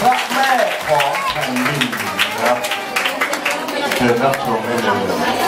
พระแม่ของแผ่นดินนะครับเชิญรับชมได้เลย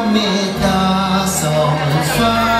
me metà son fa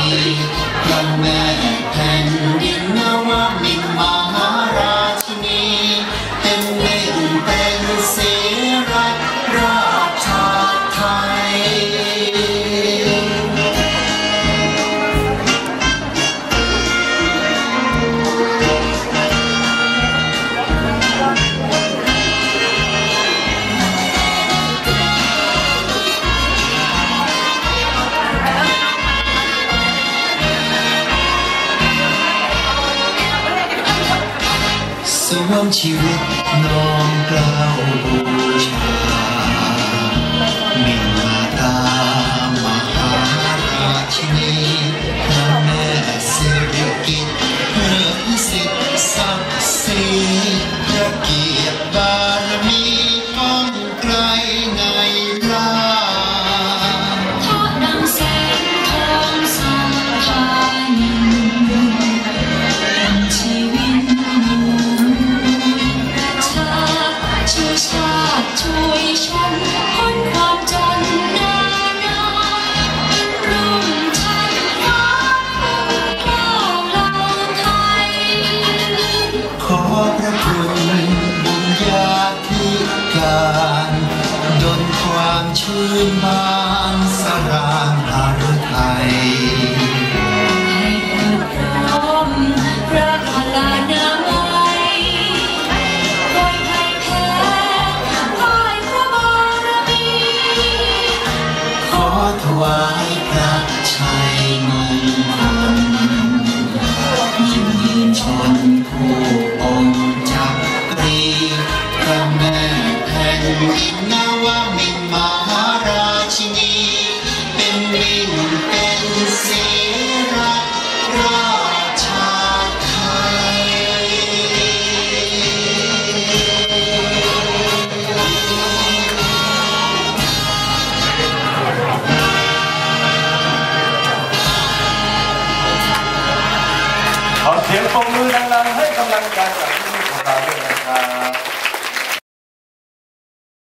Come back and you know I'm in come to it, non-cloud. คุณบุญญาธิการดนความชื่นมา ปรบมือดังๆให้กำลังใจกับที่นี่ของเราด้วยนะครับ